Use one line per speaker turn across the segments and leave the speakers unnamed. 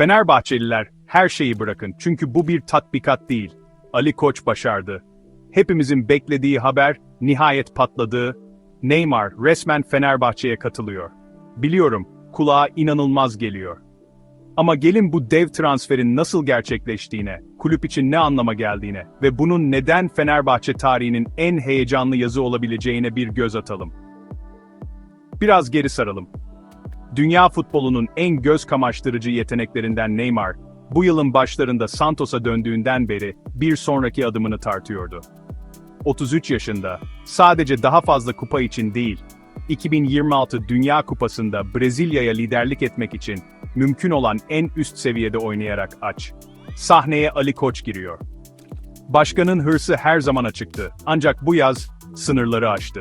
Fenerbahçeliler her şeyi bırakın çünkü bu bir tatbikat değil. Ali Koç başardı. Hepimizin beklediği haber nihayet patladı. Neymar resmen Fenerbahçe'ye katılıyor. Biliyorum, kulağa inanılmaz geliyor. Ama gelin bu dev transferin nasıl gerçekleştiğine, kulüp için ne anlama geldiğine ve bunun neden Fenerbahçe tarihinin en heyecanlı yazı olabileceğine bir göz atalım. Biraz geri saralım. Dünya futbolunun en göz kamaştırıcı yeteneklerinden Neymar, bu yılın başlarında Santos'a döndüğünden beri bir sonraki adımını tartıyordu. 33 yaşında, sadece daha fazla kupa için değil, 2026 Dünya Kupası'nda Brezilya'ya liderlik etmek için mümkün olan en üst seviyede oynayarak aç. Sahneye Ali Koç giriyor. Başkanın hırsı her zaman açıktı, ancak bu yaz sınırları aştı.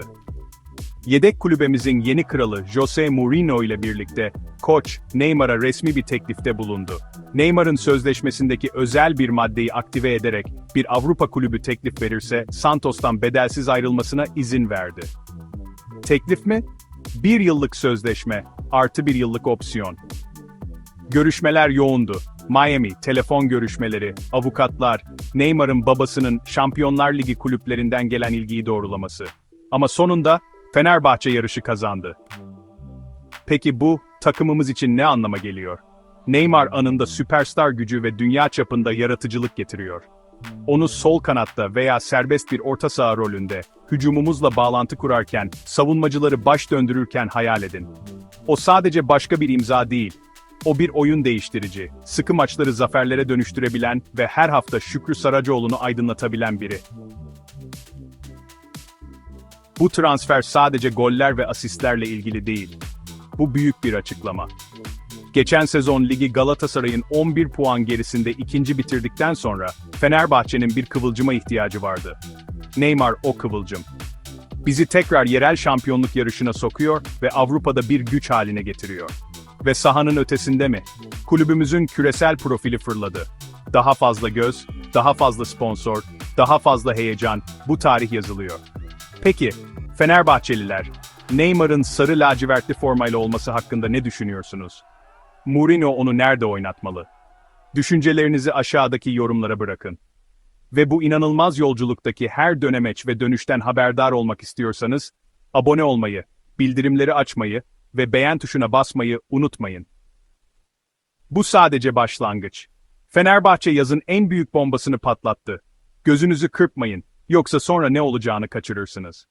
Yedek kulübemizin yeni kralı Jose Mourinho ile birlikte koç Neymar'a resmi bir teklifte bulundu. Neymar'ın sözleşmesindeki özel bir maddeyi aktive ederek bir Avrupa kulübü teklif verirse Santos'tan bedelsiz ayrılmasına izin verdi. Teklif mi? Bir yıllık sözleşme artı bir yıllık opsiyon. Görüşmeler yoğundu. Miami, telefon görüşmeleri, avukatlar, Neymar'ın babasının Şampiyonlar Ligi kulüplerinden gelen ilgiyi doğrulaması. Ama sonunda Fenerbahçe yarışı kazandı. Peki bu, takımımız için ne anlama geliyor? Neymar anında süperstar gücü ve dünya çapında yaratıcılık getiriyor. Onu sol kanatta veya serbest bir orta saha rolünde, hücumumuzla bağlantı kurarken, savunmacıları baş döndürürken hayal edin. O sadece başka bir imza değil, o bir oyun değiştirici, sıkı maçları zaferlere dönüştürebilen ve her hafta Şükrü Saracoğlu'nu aydınlatabilen biri. Bu transfer sadece goller ve asistlerle ilgili değil. Bu büyük bir açıklama. Geçen sezon ligi Galatasaray'ın 11 puan gerisinde ikinci bitirdikten sonra Fenerbahçe'nin bir kıvılcıma ihtiyacı vardı. Neymar o kıvılcım. Bizi tekrar yerel şampiyonluk yarışına sokuyor ve Avrupa'da bir güç haline getiriyor. Ve sahanın ötesinde mi? Kulübümüzün küresel profili fırladı. Daha fazla göz, daha fazla sponsor, daha fazla heyecan, bu tarih yazılıyor. Peki, Fenerbahçeliler, Neymar'ın sarı lacivertli formayla olması hakkında ne düşünüyorsunuz? Mourinho onu nerede oynatmalı? Düşüncelerinizi aşağıdaki yorumlara bırakın. Ve bu inanılmaz yolculuktaki her dönemeç ve dönüşten haberdar olmak istiyorsanız, abone olmayı, bildirimleri açmayı ve beğen tuşuna basmayı unutmayın. Bu sadece başlangıç. Fenerbahçe yazın en büyük bombasını patlattı. Gözünüzü kırpmayın, yoksa sonra ne olacağını kaçırırsınız.